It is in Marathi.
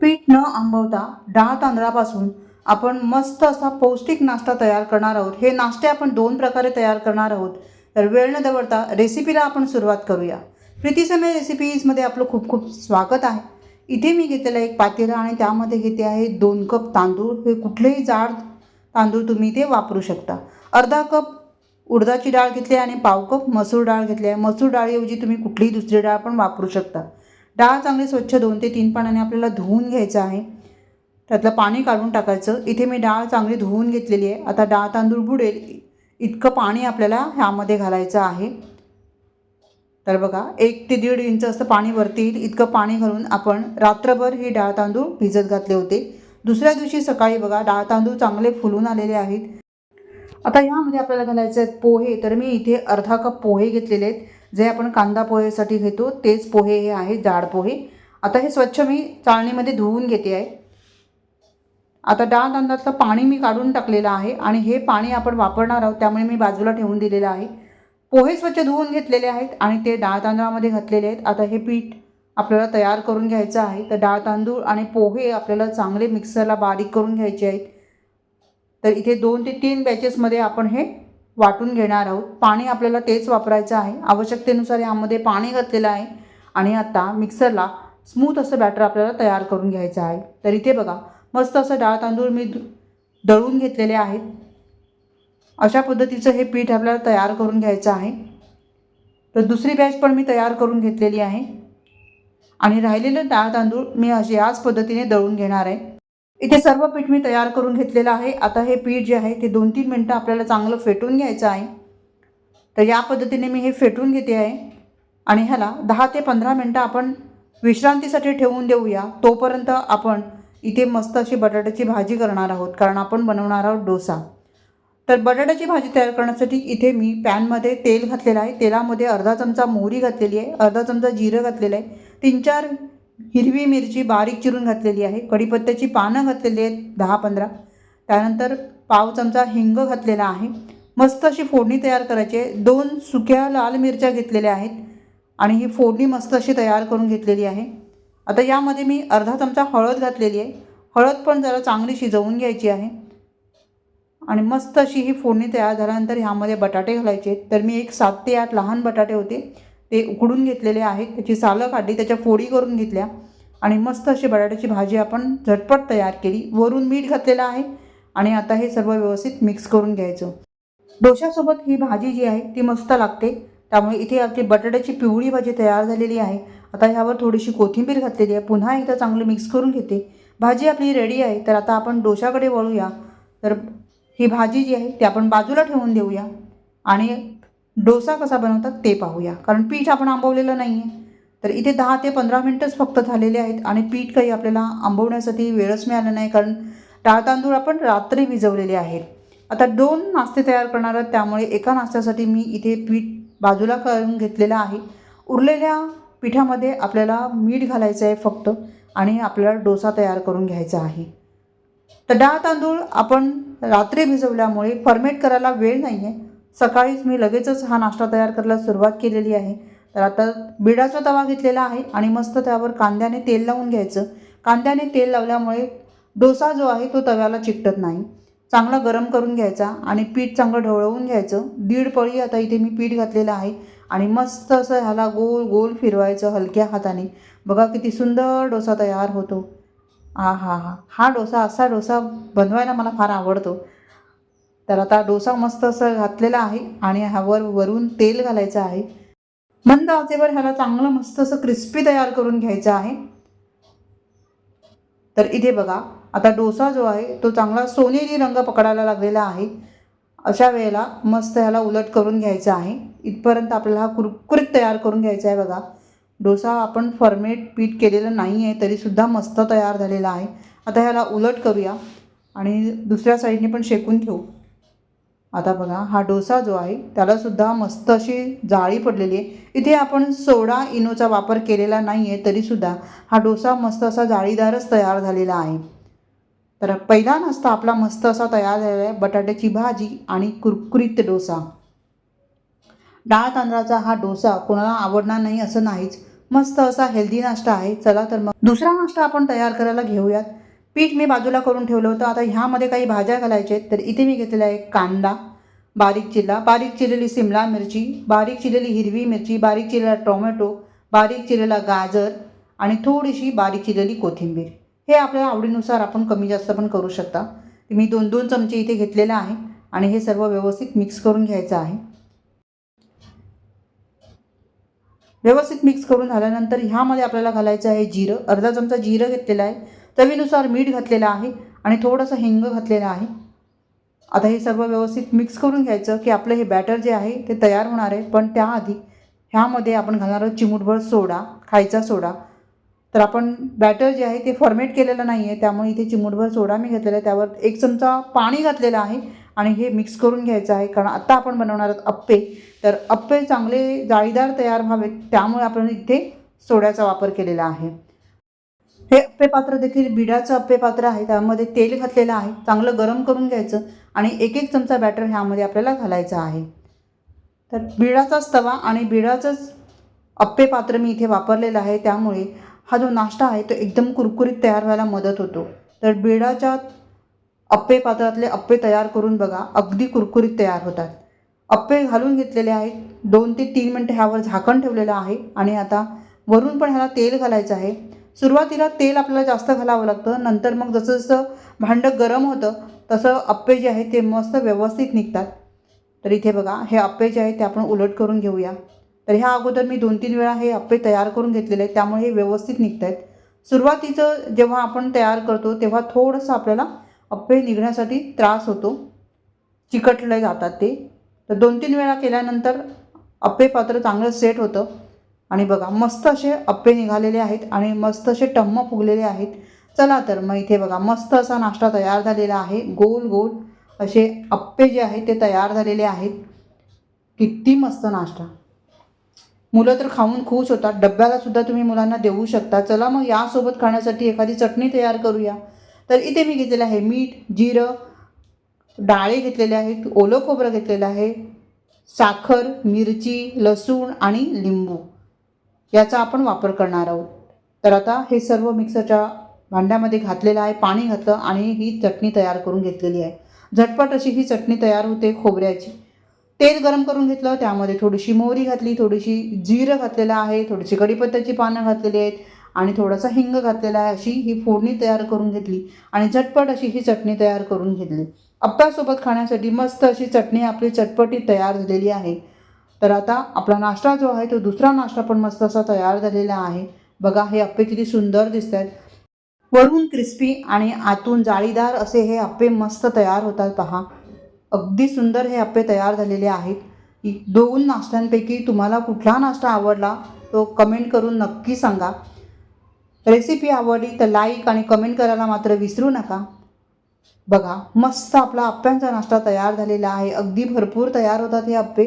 पीठ न आंबवता डाळ तांदळापासून आपण मस्त असा पौष्टिक नाश्ता तयार करणार आहोत. हे नाश्ते आपण दोन प्रकारे तयार करणार आहोत. तर वेळ न दवडता रेसिपीला आपण सुरुवात करूया. प्रीती समय रेसिपीजमध्ये आपलं खूप खूप स्वागत आहे. इथे मी घेतलेलं एक पातेलं आणि त्यामध्ये घेते आहे दोन कप तांदूळ. हे कुठलेही जाड तांदूळ तुम्ही ते वापरू शकता. अर्धा कप उडदाची डाळ घेतली आणि पाव कप मसूर डाळ घेतली आहे. मसूर डाळीऐवजी तुम्ही कुठलीही दुसरी डाळ पण वापरू शकता. डाळ चांगली स्वच्छ दोन ते तीन पाण्याने आपल्याला धुवून घ्यायचं आहे. त्यातलं पाणी काढून टाकायचं. इथे मी डाळ चांगली धुवून घेतलेली आहे. आता डाळ तांदूळ बुडेल. इतकं पाणी आपल्याला ह्यामध्ये घालायचं आहे. तर बघा एक ते दीड इंच असं पाणी वरती येईल. इतकं पाणी घालून आपण रात्रभर ही डाळ तांदूळ भिजत घातले होते. दुसऱ्या दिवशी सकाळी बघा डाळ तांदूळ चांगले फुलून आलेले आहेत. आता ह्यामध्ये आपल्याला घालायचे आहेत पोहे. तर मी इथे अर्धा कप पोहे घेतलेले आहेत. जे आपण कांदा पोहेसाठी घेतो तेच पोहे हे आहेत जाड पोहे. आता हे स्वच्छ मी चाळणीमध्ये धुवून घेते आहे. आता डाळ तांदळातलं पाणी मी काढून टाकलेलं आहे आणि हे पाणी आपण वापरणार आहोत त्यामुळे मी बाजूला ठेवून दिलेलं आहे. पोहे स्वच्छ धुवून घेतलेले आहेत आणि ते डाळ तांदळामध्ये घातलेले आहेत. आता हे पीठ आपल्याला तयार करून घ्यायचं आहे. तर डाळ तांदूळ आणि पोहे आपल्याला चांगले मिक्सरला बारीक करून घ्यायचे आहेत. तर इथे दोन ते तीन बॅचेसमध्ये आपण हे वाटून घेणार आहोत. पाणी आपल्याला तेच वापरायचं आहे. आवश्यकतेनुसार यामध्ये पाणी घातलेलं आहे. आणि आता मिक्सरला स्मूथ असं बॅटर आपल्याला तयार करून घ्यायचं आहे. तर इथे बघा मस्त असं डाळ तांदूळ मी दळून घेतलेले आहेत. अशा पद्धतीचं हे पीठ आपल्याला तयार करून घ्यायचं आहे. तर दुसरी बॅच पण मी तयार करून घेतलेली आहे. आणि राहिलेलं डाळ तांदूळ मी अशी याच पद्धतीने दळून घेणार आहे. इथे सर्व पीठ मी तयार करून घेतलेलं आहे. आता हे पीठ जे आहे ते दोन तीन मिनटं आपल्याला चांगलं फेटून घ्यायचं आहे. तर या पद्धतीने मी हे फेटून घेते आहे. आणि ह्याला दहा ते पंधरा मिनटं आपण विश्रांतीसाठी ठेवून देऊया. तोपर्यंत आपण इथे मस्त अशी बटाट्याची भाजी करणार आहोत कारण आपण बनवणार आहोत डोसा. तर बटाट्याची भाजी तयार करण्यासाठी इथे मी पॅनमध्ये तेल घातलेलं आहे. तेलामध्ये अर्धा चमचा मोहरी घातलेली आहे. अर्धा चमचा जिरं घातलेलं आहे. तीन चार हिरवी मिरची बारीक चिरून घातलेली आहे. कढीपत्त्याची पानं घातलेली आहेत दहा पंधरा. त्यानंतर पाव चमचा हिंग घातलेला आहे. मस्त अशी फोडणी तयार करायची आहे. दोन सुक्या लाल मिरच्या घेतलेल्या आहेत आणि ही फोडणी मस्त अशी तयार करून घेतलेली आहे. आता यामध्ये मी अर्धा चमचा हळद घातलेली आहे. हळद पण जरा चांगली शिजवून घ्यायची आहे. आणि मस्त अशी ही फोडणी तयार झाल्यानंतर ह्यामध्ये बटाटे घालायचे आहेत. तर मी एक सात ते आठ लहान बटाटे होते. ते उकडून घेतलेले आहेत त्याची सालं काढली त्याच्या फोडी करून घेतल्या आणि मस्त अशी बटाट्याची भाजी आपण झटपट तयार केली. वरून मीठ घातलेलं आहे आणि आता हे सर्व व्यवस्थित मिक्स करून घ्यायचं. डोशासोबत ही भाजी जी आहे ती मस्त लागते. त्यामुळे इथे आपली बटाट्याची पिवळी भाजी तयार झालेली आहे. आता ह्यावर थोडीशी कोथिंबीर घातलेली आहे. पुन्हा एकदा चांगलं मिक्स करून घेते. भाजी आपली रेडी आहे तर आता आपण डोशाकडे वळूया. तर ही भाजी जी आहे ती आपण बाजूला ठेवून देऊया. आणि डोसा कसा बनवतात ते पाहूया. कारण पीठ आपण आंबवलेलं नाही आहे तर इथे दहा ते पंधरा मिनटंच फक्त झालेले आहेत आणि पीठ काही आपल्याला आंबवण्यासाठी वेळच मिळाला नाही कारण डाळ तांदूळ आपण रात्री भिजवलेले आहेत. आता दोन नाश्ते तयार करणार आहेत. त्यामुळे एका नाश्त्यासाठी मी इथे पीठ बाजूला करून घेतलेलं आहे. उरलेल्या पिठामध्ये आपल्याला मीठ घालायचं आहे फक्त आणि आपल्याला डोसा तयार करून घ्यायचा आहे. तर डाळ तांदूळ आपण रात्री भिजवल्यामुळे फर्मेट करायला वेळ नाही आहे सकाळीच मी लगेचच हा नाश्ता तयार करायला सुरुवात केलेली आहे. तर आता बिडाचा तवा घेतलेला आहे आणि मस्त त्यावर कांद्याने तेल लावून घ्यायचं. कांद्याने तेल लावल्यामुळे डोसा जो आहे तो तव्याला चिकटत नाही. चांगला गरम करून घ्यायचा आणि पीठ चांगलं ढवळवून घ्यायचं. दीड पळी आता इथे मी पीठ घातलेलं आहे आणि मस्त असं ह्याला गोल गोल फिरवायचं हलक्या हाताने. बघा किती सुंदर डोसा तयार होतो. आ हा हा हा डोसा असा डोसा बनवायला मला फार आवडतो. तर आता डोसा मस्त असं घातलेला आहे आणि ह्यावर वरून तेल घालायचं आहे. मंद आचेवर ह्याला चांगलं मस्त असं क्रिस्पी तयार करून घ्यायचं आहे. तर इथे बघा आता डोसा जो आहे तो चांगला सोनेरी रंग पकडायला लागलेला आहे. अशा वेळेला मस्त ह्याला उलट करून घ्यायचं आहे. इथपर्यंत आपल्याला हा कुरकुरीत तयार करून घ्यायचा आहे बघा. डोसा आपण फर्मेट पीठ केलेलं नाही आहे तरीसुद्धा मस्त तयार झालेला आहे. आता ह्याला उलट करूया आणि दुसऱ्या साईडने पण शेकून घेऊ. आता बघा हा डोसा जो आहे त्यालासुद्धा मस्त अशी जाळी पडलेली आहे. इथे आपण सोडा इनोचा वापर केलेला नाही आहे तरीसुद्धा हा डोसा मस्त असा जाळीदारच तयार झालेला आहे. तर पहिला नाश्ता आपला मस्त असा तयार झालेला आहे बटाट्याची भाजी आणि कुरकुरीत डोसा. डाळ तांदळाचा हा डोसा कोणाला आवडणार नाही असं नाहीच. मस्त असा हेल्दी नाश्ता आहे. चला तर मग दुसरा नाश्ता आपण तयार करायला घेऊयात. पीठ मी बाजूला करून ठेवलं होतं. आता ह्यामध्ये काही भाज्या घालायच्या आहेत तर इथे मी घेतलेला आहे कांदा बारीक चिरला. बारीक चिरलेली सिमला मिरची बारीक चिरलेली हिरवी मिरची बारीक चिरलेला टोमॅटो बारीक चिरलेला गाजर आणि थोडीशी बारीक चिरलेली कोथिंबीर. हे आपल्या आवडीनुसार आपण कमी जास्त पण करू शकता. मी दोन दोन चमचे इथे घेतलेलं आहे आणि हे सर्व व्यवस्थित मिक्स करून घ्यायचं आहे. व्यवस्थित मिक्स करून झाल्यानंतर ह्यामध्ये आपल्याला घालायचं आहे जिरं. अर्धा चमचा जिरं घेतलेलं आहे. चवीनुसार मीठ घातलेलं आहे आणि थोडंसं हिंग घातलेलं आहे. आता हे सर्व व्यवस्थित मिक्स करून घ्यायचं की आपलं हे बॅटर जे आहे ते तयार होणार आहे. पण त्याआधी ह्यामध्ये आपण घालणार आहोत चिमूटभर सोडा खायचा सोडा. तर आपण बॅटर जे आहे ते फॉर्मेट केलेलं नाही आहे त्यामुळे इथे चिमूटभर सोडा मी घेतलेला आहे. त्यावर एक चमचा पाणी घातलेलं आहे आणि हे मिक्स करून घ्यायचं आहे. कारण आत्ता आपण बनवणार आहोत अप्पे. तर अप्पे चांगले जाळीदार तयार व्हावेत त्यामुळे आपण इथे सोड्याचा वापर केलेला आहे. हे अप्पे पात्र देखील बिडाचं अप्पे पात्र आहे. त्यामध्ये तेल घातलेलं आहे. चांगलं गरम करून घ्यायचं आणि एक एक चमचा बॅटर ह्यामध्ये आपल्याला घालायचं आहे. तर बिडाचाच तवा आणि बिडाचंच अप्पे पात्र मी इथे वापरलेलं आहे. त्यामुळे हा जो नाश्ता आहे तो एकदम कुरकुरीत तयार व्हायला मदत होतो. तर बिडाच्या अप्पे पात्रातले अप्पे तयार करून बघा अगदी कुरकुरीत तयार होतात. अप्पे घालून घेतलेले आहेत. दोन ते तीन मिनटं ह्यावर झाकण ठेवलेलं आहे आणि आता वरून पण ह्याला तेल घालायचं आहे. सुरुवातीला तेल आपल्याला जास्त घालावं लागतं नंतर मग जसं जसं भांडं गरम होतं तसं अप्पे जे आहे ते मस्त व्यवस्थित निघतात. तर इथे बघा हे अप्पे जे आहे ते आपण उलट करून घेऊया. तर ह्या अगोदर मी दोन तीन वेळा हे अप्पे तयार करून घेतलेले आहेत त्यामुळे हे व्यवस्थित निघत आहेत सुरुवातीचं जेव्हा आपण तयार करतो तेव्हा थोडंसं आपल्याला अप्पे निघण्यासाठी त्रास होतो. चिकटले जातात ते. तर दोन तीन वेळा केल्यानंतर अप्पे पात्र चांगलं सेट होतं. आणि बघा मस्त असे अप्पे निघालेले आहेत आणि मस्त असे टम्म फुगलेले आहेत. चला तर मग इथे बघा मस्त असा नाश्ता तयार झालेला आहे. गोल गोल असे अप्पे जे आहेत ते तयार झालेले आहेत. किती मस्त नाश्ता. मुलं तर खाऊन खुश होतात. डब्याला सुद्धा तुम्ही मुलांना देऊ शकता. चला मग यासोबत खाण्यासाठी एखादी चटणी तयार करूया. तर इथे मी घेतलेलं आहे मीठ जिरं डाळे घेतलेले आहेत ओलं खोबरं घेतलेलं आहे साखर मिरची लसूण आणि लिंबू. याचा आपण वापर करणार आहोत. तर आता हे सर्व मिक्सरच्या भांड्यामध्ये घातलेलं आहे पाणी घातलं आणि ही चटणी तयार करून घेतलेली आहे. झटपट अशी ही चटणी तयार होते खोबऱ्याची. तेल गरम करून घेतलं त्यामध्ये थोडीशी मोहरी घातली थोडीशी जिरं घातलेलं आहे थोडीशी कढीपत्त्याची पानं घातलेली आहेत आणि थोडासा हिंग घातलेला आहे अशी ही फोडणी तयार करून घेतली आणि झटपट अशी ही चटणी तयार करून घेतली. अप्प्यासोबत खाण्यासाठी मस्त अशी चटणी आपली चटपटीत तयार झालेली आहे. तर आता आपला नाश्ता जो आहे तो दुसरा नाश्ता पण मस्त असा तयार झालेला आहे. बघा हे अप्पे किती सुंदर दिसत आहेत वरून क्रिस्पी आणि आतून जाळीदार असे हे अप्पे मस्त तयार होतात पहा. अगदी सुंदर हे अप्पे तयार झालेले आहेत. दोन नाश्त्यांपैकी तुम्हाला कुठला नाश्ता आवडला तो कमेंट करून नक्की सांगा. रेसिपी आवडली तर लाईक आणि कमेंट करायला मात्र विसरू नका. बघा मस्त आपला अप्प्यांचा नाश्ता तयार झालेला आहे. अगदी भरपूर तयार होतात हे अप्पे.